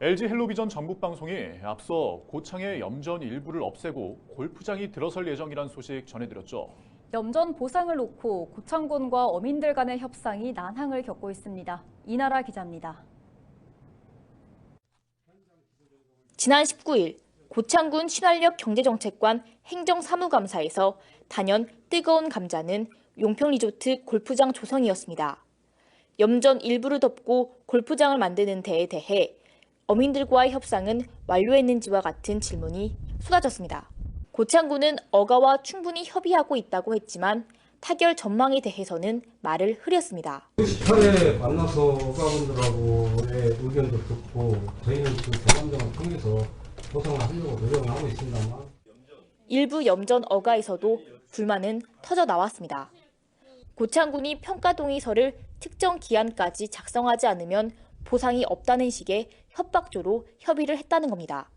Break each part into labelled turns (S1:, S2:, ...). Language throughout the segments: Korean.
S1: LG 헬로비전 전국 방송이 앞서 고창의 염전 일부를 없애고 골프장이 들어설 예정이란 소식 전해드렸죠.
S2: 염전 보상을 놓고 고창군과 어민들 간의 협상이 난항을 겪고 있습니다. 이나라 기자입니다.
S3: 지난 19일 고창군 신활력 경제정책관 행정사무감사에서 단연 뜨거운 감자는 용평리조트 골프장 조성이었습니다. 염전 일부를 덮고 골프장을 만드는 데에 대해 어민들과의 협상은 완료했는지와 같은 질문이 쏟아졌습니다. 고창군은 어가와 충분히 협의하고 있다고 했지만 타결 전망에 대해서는 말을 흐렸습니다.
S4: 28회 만나서 어가분들하고의 의견도 듣고 저희는 그 경험장을 통해서 보상을 하려고 노력을 하고 있습니다만
S3: 일부 염전 어가에서도 불만은 터져 나왔습니다. 고창군이 평가동의서를 특정 기한까지 작성하지 않으면 보상이 없다는 식의 협박조로 협의를 했다는 겁니다.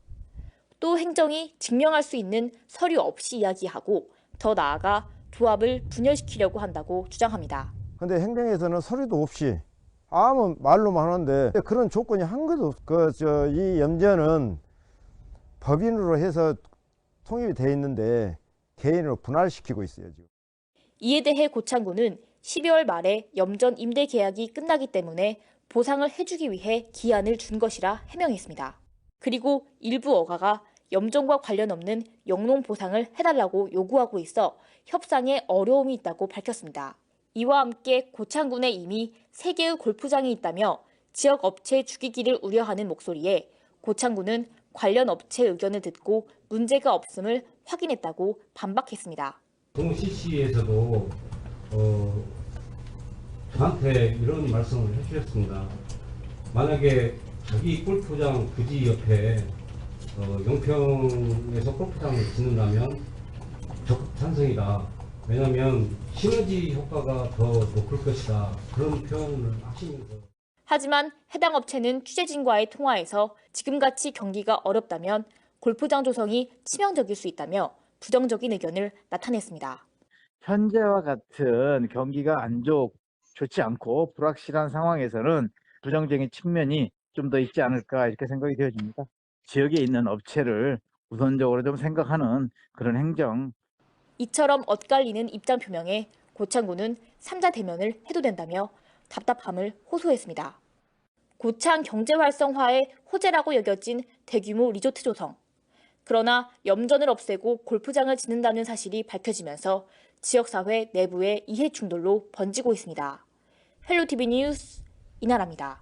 S3: 또 행정이 증명할 수 있는 서류 없이 이야기하고 더 나아가 조합을 분열시키려고 한다고 주장합니다.
S5: 근데 행정에서는 서류도 없이 아무 말로만 하는데 그런 조건이 한 것도 그저 이 염전은 법인으로 해서 통일이 돼 있는데 개인으로 분할시키고 있어요 지금.
S3: 이에 대해 고창군은 12월 말에 염전 임대 계약이 끝나기 때문에 보상을 해주기 위해 기한을 준 것이라 해명했습니다. 그리고 일부 어가가 염전과 관련 없는 영농 보상을 해달라고 요구하고 있어 협상에 어려움이 있다고 밝혔습니다. 이와 함께 고창군에 이미 3개의 골프장이 있다며 지역 업체 죽이기를 우려하는 목소리에 고창군은 관련 업체 의견을 듣고 문제가 없음을 확인했다고 반박했습니다.
S4: 동우 CC에서도 어, 저한테 이런 말씀을 해주셨습니다. 만약에 자기 골프장 부지 옆에 어, 용평에서 골프장을 짓는다면 적극 찬성이다. 왜냐하면 시너지 효과가 더 높을 것이다. 그런 표현을 하시면서
S3: 하지만 해당 업체는 취재진과의 통화에서 지금같이 경기가 어렵다면 골프장 조성이 치명적일 수 있다며 부정적인 의견을 나타냈습니다.
S6: 현재와 같은 경기가 안 좋, 좋지 않고 불확실한 상황에서는 부정적인 측면이 좀 더 있지 않을까 이렇게 생각이 되어집니다. 지역에 있는 업체를 우선적으로 좀 생각하는 그런 행정
S3: 이처럼 엇갈리는 입장 표명에 고창군은 3자 대면을 해도 된다며 답답함을 호소했습니다. 고창 경제 활성화의 호재라고 여겨진 대규모 리조트 조성. 그러나 염전을 없애고 골프장을 짓는다는 사실이 밝혀지면서 지역사회 내부의 이해 충돌로 번지고 있습니다. 헬로티비 뉴스 이나라입니다.